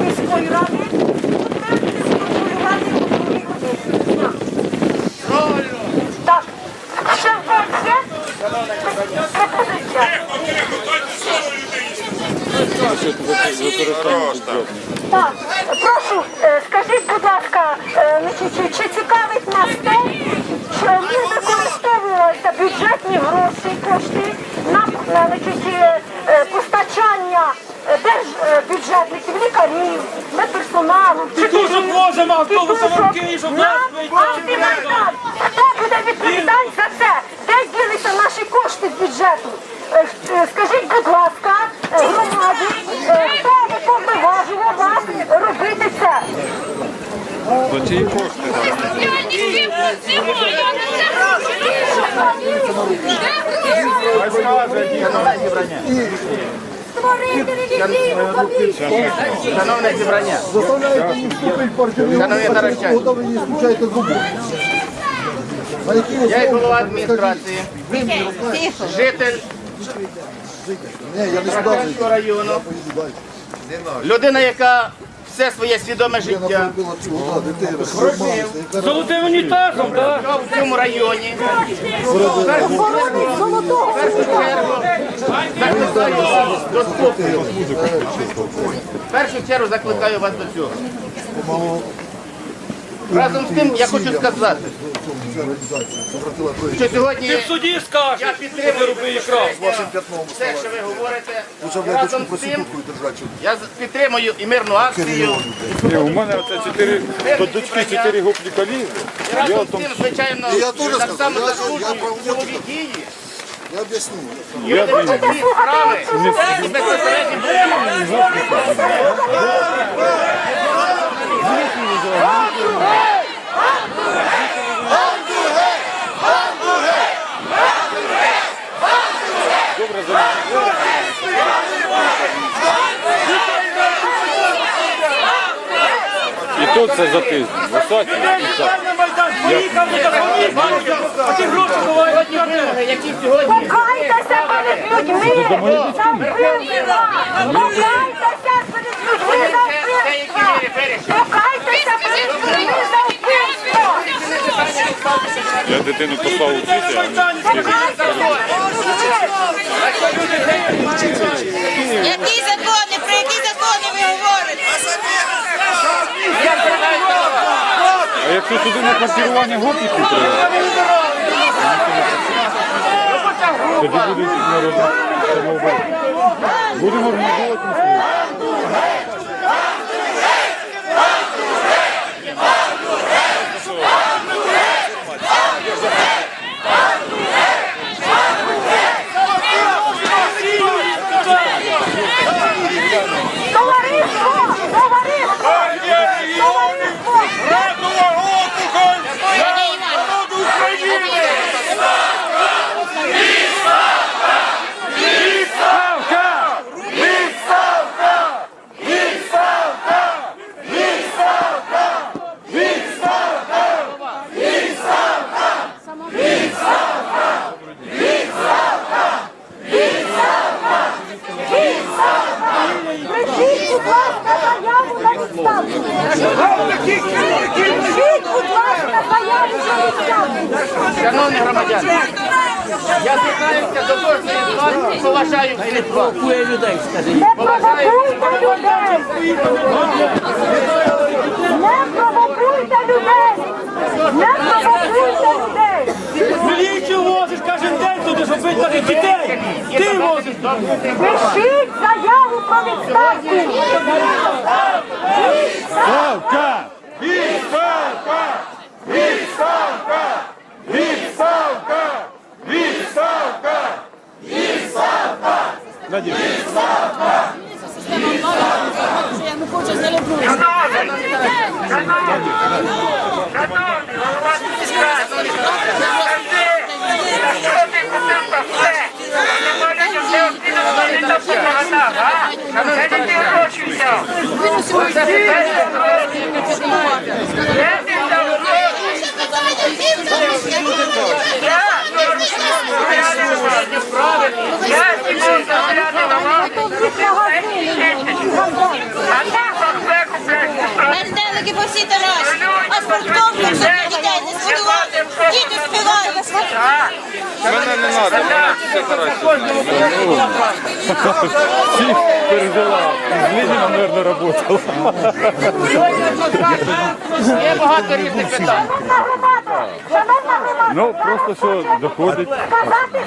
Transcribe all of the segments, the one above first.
Міської ради. Так, ще в є? Пропозиція. Так, прошу, е, скажіть, будь ласка, е, чи, чи цікавить нас те, що ми використовувалися бюджетні гроші, кошти на, на значить, держбюджетників, лікарів, медперсоналу, Тітушок возимо, автобусом в Київ, щоб нас вийти. Хто буде відповідати за це? Де ділися наші кошти з бюджету? Е, е, Скажіть, будь ласка, е, громаді, е, хто повноважував вас робити це? Створити комісію. Шановне зібрання, Заставляєте їм вступити в партію, Шановні якій я і голова адміністрації, житель зайду. району, людина, яка все своє свідоме життя. Золотим унітазом, так? в цьому районі. Охоронець золотого В першу чергу. Закликаю вас до спокою. В першу чергу закликаю вас до цього. Разом з тим я хочу сказати, що сьогодні Ти в суді я скажеш, що підтримую робив вашим п'ятном. все, що ви говорите. Я Разом з цим я підтримую і мирну акцію. У мене оце чотири до дочки чотири гопніка лізли. Разом з тим, звичайно, я так само я- я силові дії. Я об'ясню. Люди ці справи і безпосередньо І тут це за тиждень. В Осаді і так. на Майдан, поїхав, не так, а ті гроші бувають на вимоги, які сьогодні? Покайтеся перед людьми! Покайтеся перед людьми Я дитину послав перед людьми! Які закони? Про які закони ви говорите? А якщо туди на квартирування гопників треба, тоді буде народу. Будемо організовувати місцеві. Товариство! Товариство! Товариство! Прийшіть, будь ласка, заяву на відставку. Прийшіть, будь ласка, заяву на відставку. Шановні громадяни, я звертаюся до кожної з вас поважаю всіх вас. Не провокуйте людей! Не провокуйте людей! Не провокуйте людей! Міліцію возиш кожен день туди, щоб наших дітей. Ти возиш. Пишіть заяву про відставку! Ставка! Відставка! Відставка! Відставка! Відставка! Відставка! Надія. Я не по всій терасі. А спортовка, для дітей не сподівали. Діти співають. Мене не треба, мене все. Всі переживав. З Леніна, мабуть, працював. Є багато різних питань. Ну, просто що доходить,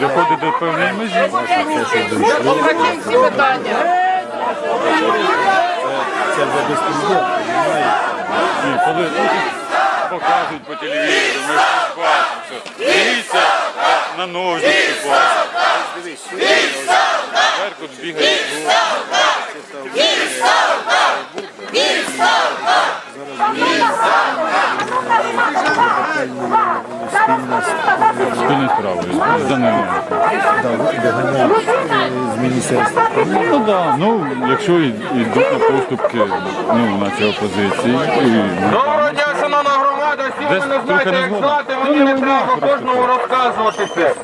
доходить до певної межі. Опрацюємо всі питання. Ні, коли ну, покажуть по телевізору, ми ж бачимо, дивіться на ножниці Спільні справи. За ними. Ну да, ну якщо йдуть на поступки, ну наче опозиції, і, ну, Десь мене знаєте, як звати, мені не треба кожному розказувати це.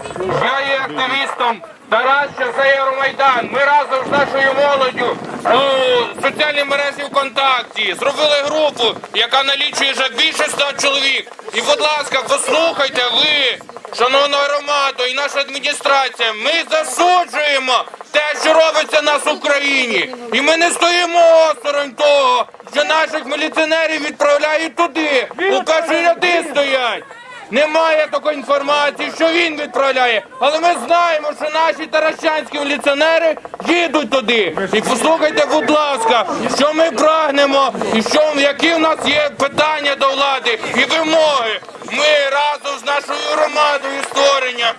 Я є активістом Тараща за Євромайдан. Ми разом з нашою молоддю у соціальній мережі ВКонтакті зробили групу, яка налічує вже більше ста чоловік. І, будь ласка, послухайте ви, шановна громада і наша адміністрація, ми засуджуємо те, що робиться нас в Україні. І ми не стоїмо осторонь того, що наших міліціонерів відправляють туди. У ряди стоять. Немає такої інформації, що він відправляє. Але ми знаємо, що наші таращанські міліціонери їдуть туди. І послухайте, будь ласка, що ми прагнемо, і що які в нас є питання до влади і вимоги. Ми разом з нашою громадою створення.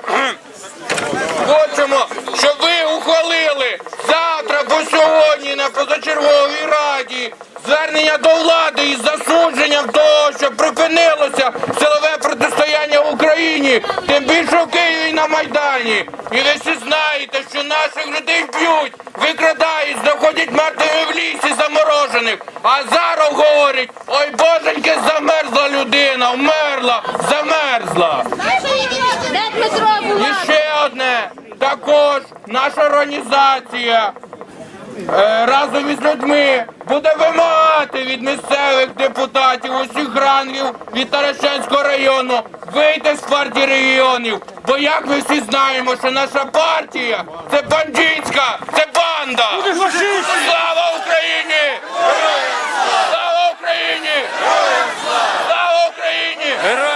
Хочемо, щоб ви ухвалили завтра по сьогодні на позачерговій раді звернення до влади із засудженням того, що припинилося силове протистояння в Україні, тим більше в Києві на Майдані. І ви всі знаєте, що наших людей б'ють, викрадають, знаходять мертвими в лісі заморожених. А зараз говорять, ой боженьки, замерзла людина, вмерла, замерзла. І ще одне. Також наша організація е, разом із людьми буде вимагати від місцевих депутатів усіх рангів від Таращанського району вийти з партії регіонів. Бо як ми всі знаємо, що наша партія це бандитська, це банда. Слава Україні! Слава Україні! Слава Україні!